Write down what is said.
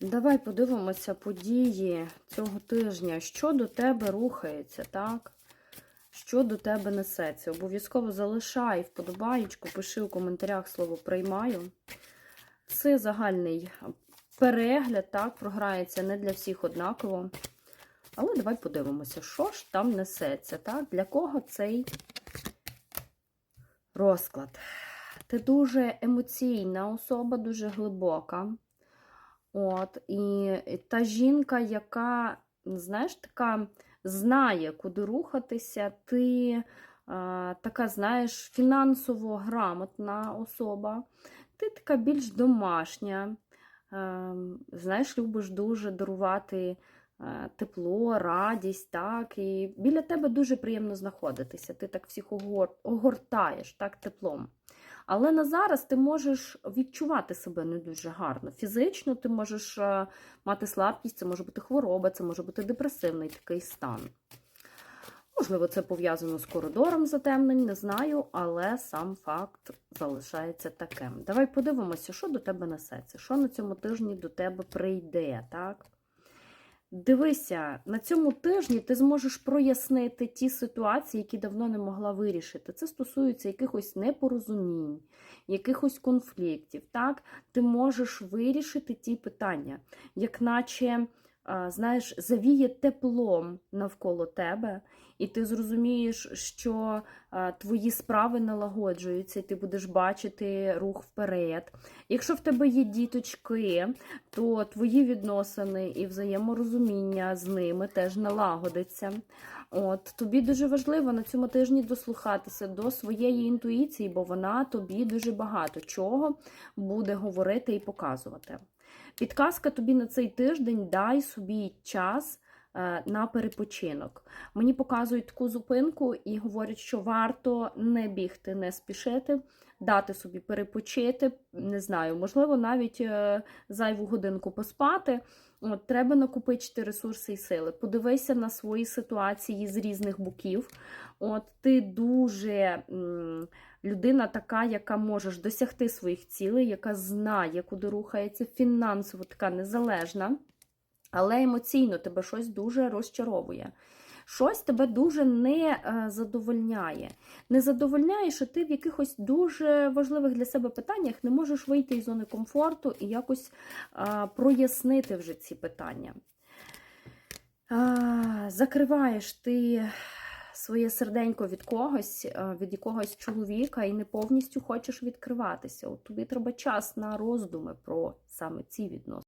Давай подивимося події цього тижня. Що до тебе рухається, так? Що до тебе несеться? Обов'язково залишай вподобаєчку, пиши у коментарях слово приймаю. Це загальний перегляд, так, програється не для всіх однаково. Але давай подивимося, що ж там несеться, так? Для кого цей розклад? Ти дуже емоційна особа, дуже глибока. От, і та жінка, яка, знаєш, така знає, куди рухатися, ти е, така, знаєш, фінансово грамотна особа, ти така більш домашня, знаєш, любиш дуже дарувати тепло, радість, так, і біля тебе дуже приємно знаходитися. Ти так всіх огортаєш так, теплом. Але на зараз ти можеш відчувати себе не дуже гарно. Фізично ти можеш е, мати слабкість, це може бути хвороба, це може бути депресивний такий стан. Можливо, це пов'язано з коридором затемнень, не знаю, але сам факт залишається таким. Давай подивимося, що до тебе несеться, що на цьому тижні до тебе прийде, так? Дивися, на цьому тижні ти зможеш прояснити ті ситуації, які давно не могла вирішити. Це стосується якихось непорозумінь, якихось конфліктів. Так? Ти можеш вирішити ті питання, як наче, знаєш, завіє теплом навколо тебе, і ти зрозумієш, що твої справи налагоджуються, і ти будеш бачити рух вперед. Якщо в тебе є діточки, то твої відносини і взаєморозуміння з ними теж налагодиться. От тобі дуже важливо на цьому тижні дослухатися до своєї інтуїції, бо вона тобі дуже багато чого буде говорити і показувати. Підказка тобі на цей тиждень дай собі час на перепочинок. Мені показують таку зупинку і говорять, що варто не бігти, не спішити, дати собі перепочити. Не знаю, можливо, навіть е, зайву годинку поспати. От, Треба накопичити ресурси і сили. Подивися на свої ситуації з різних боків. От Ти дуже людина така, яка можеш досягти своїх цілей, яка знає, куди рухається, фінансово така незалежна, але емоційно тебе щось дуже розчаровує. Щось тебе дуже не е, задовольняє. Не задовольняє, що ти в якихось дуже важливих для себе питаннях не можеш вийти із зони комфорту і якось прояснити вже ці питання. Закриваєш ти своє серденько від когось, е, від якогось чоловіка, і не повністю хочеш відкриватися. От тобі треба час на роздуми про саме ці відносини.